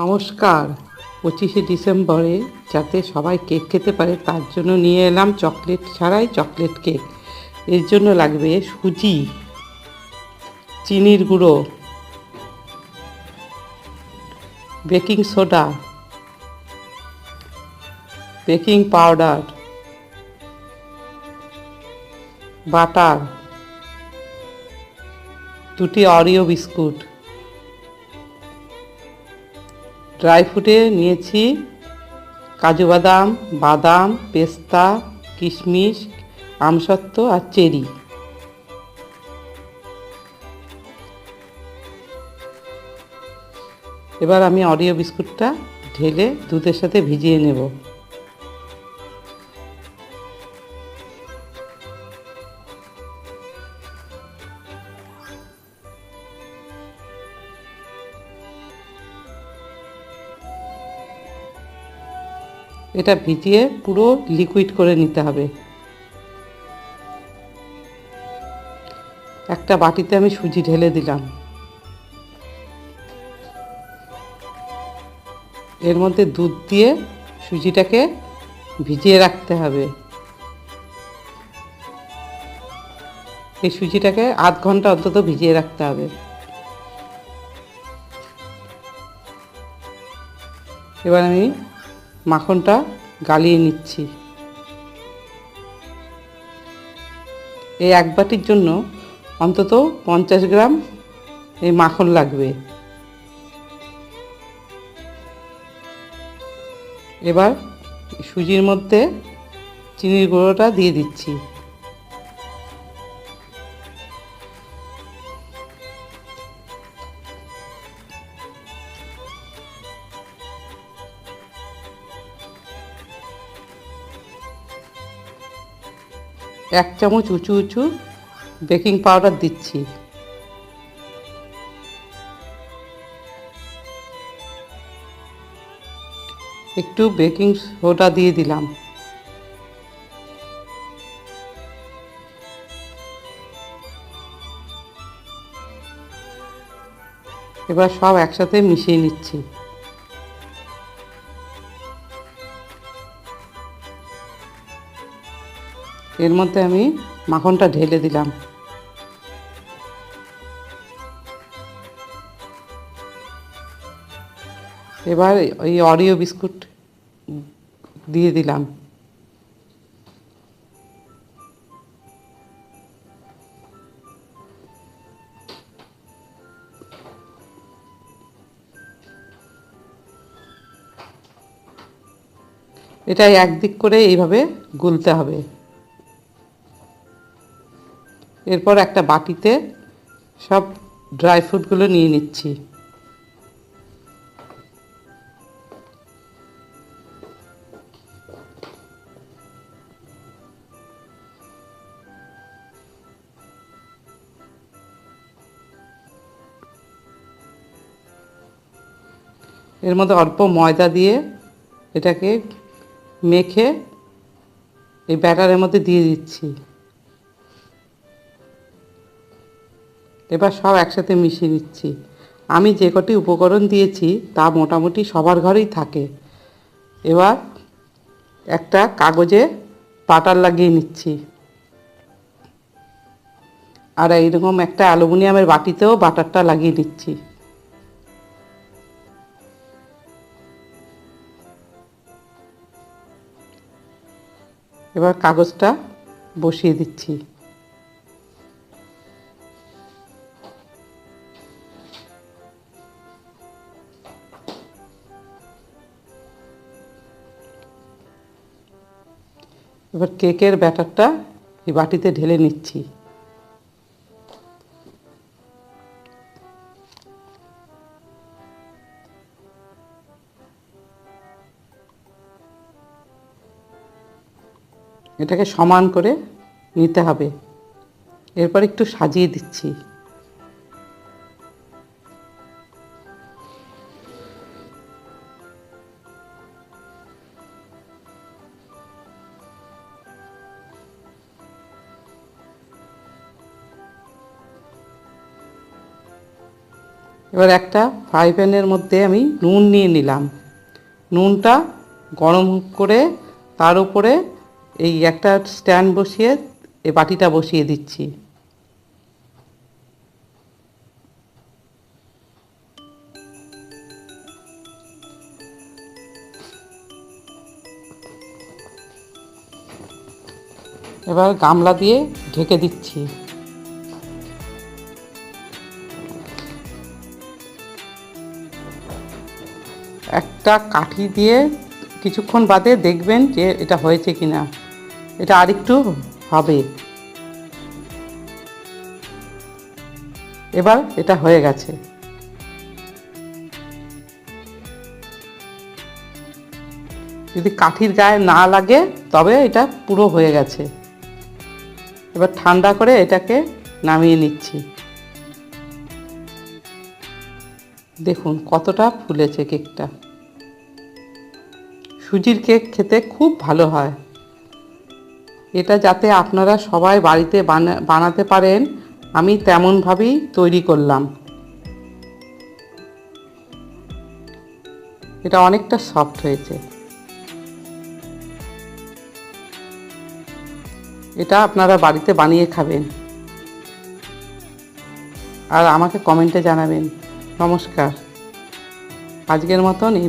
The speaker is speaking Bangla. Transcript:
নমস্কার। পঁচিশে ডিসেম্বরে যাতে সবাই কেক খেতে পারে, তার জন্য নিয়ে এলাম চকলেট ছাড়াই চকলেট কেক। এর জন্য লাগবে সুজি, চিনির গুঁড়ো, baking soda, baking powder, butter, দুটি অরিও বিস্কুট। ড্রাই ফ্রুটে নিয়েছি কাজু বাদাম বাদাম, পেস্তা, কিশমিশ, আমসত্ত্ব আর চেরি। এবার আমি অরিও বিস্কুটটা ঢেলে দুধের সাথে ভিজিয়ে নেব। এটা ভিজিয়ে পুরো লিকুইড করে নিতে হবে। একটা বাটিতে আমি সুজি ঢেলে দিলাম। এর মধ্যে দুধ দিয়ে সুজিটাকে ভিজিয়ে রাখতে হবে। এই সুজিটাকে আধ ঘণ্টা অন্তত ভিজিয়ে রাখতে হবে। এবার আমি মাখনটা গালিয়ে নিচ্ছি। এই এক বাটির জন্য অন্তত পঞ্চাশ গ্রাম এই মাখন লাগবে। এবার সুজির মধ্যে চিনির গুঁড়োটা দিয়ে দিচ্ছি। এক চামচ উঁচু উঁচু বেকিং পাউডার দিচ্ছি। একটু বেকিং সোডা দিয়ে দিলাম। এবার সব একসাথে মিশিয়ে নিচ্ছি। এর মধ্যে আমি মাখনটা ঢেলে দিলাম। এবার ওই অরিও বিস্কুট দিয়ে দিলাম। এটা একদিক করে এইভাবে গুলতে হবে। এরপর একটা বাটিতে সব ড্রাই ফ্রুটগুলো নিয়ে নিচ্ছি। এর মধ্যে অল্প ময়দা দিয়ে এটাকে মেখে এই ব্যাটারের মধ্যে দিয়ে দিচ্ছি। এবার সব একসাথে মিশিয়ে নিচ্ছি। আমি যে কটি উপকরণ দিয়েছি, তা মোটামুটি সবার ঘরেই থাকে। এবার একটা কাগজে বাটার লাগিয়ে নিচ্ছি। আর এইরকম একটা অ্যালুমিনিয়ামের বাটিতেও বাটারটা লাগিয়ে নিচ্ছি। এবার কাগজটা বসিয়ে দিচ্ছি। এবার কেকের ব্যাটারটা এই বাটিতে ঢেলে নিচ্ছি। এটাকে সমান করে নিতে হবে। এরপর একটু সাজিয়ে দিচ্ছি। এবার একটা ফ্রাই প্যানের মধ্যে আমি নুন নিয়ে নিলাম। নুনটা গরম করে তার উপরে এই একটা স্ট্যান্ড বসিয়ে এই বাটিটা বসিয়ে দিচ্ছি। এবার গামলা দিয়ে ঢেকে দিচ্ছি। একটা কাঠি দিয়ে কিছুক্ষণ বাদে দেখবেন যে এটা হয়েছে কি না এটা আরেকটু হবে। এবার এটা হয়ে গেছে। যদি কাঠির গায়ে না লাগে, তবে এটা পুরো হয়ে গেছে। এবার ঠান্ডা করে এটাকে নামিয়ে নিচ্ছি। দেখুন, কতটা ফুলেছে কেকটা। সুজির কেক খেতে খুব ভালো হয়। এটা যাতে আপনারা সবাই বাড়িতে বানা- বানাতে পারেন, আমি তেমনভাবেই তৈরি করলাম। এটা অনেকটা সফট হয়েছে। এটা আপনারা বাড়িতে বানিয়ে খাবেন। আর আমাকে কমেন্টে জানাবেন। নমস্কার আজকের মতন এই।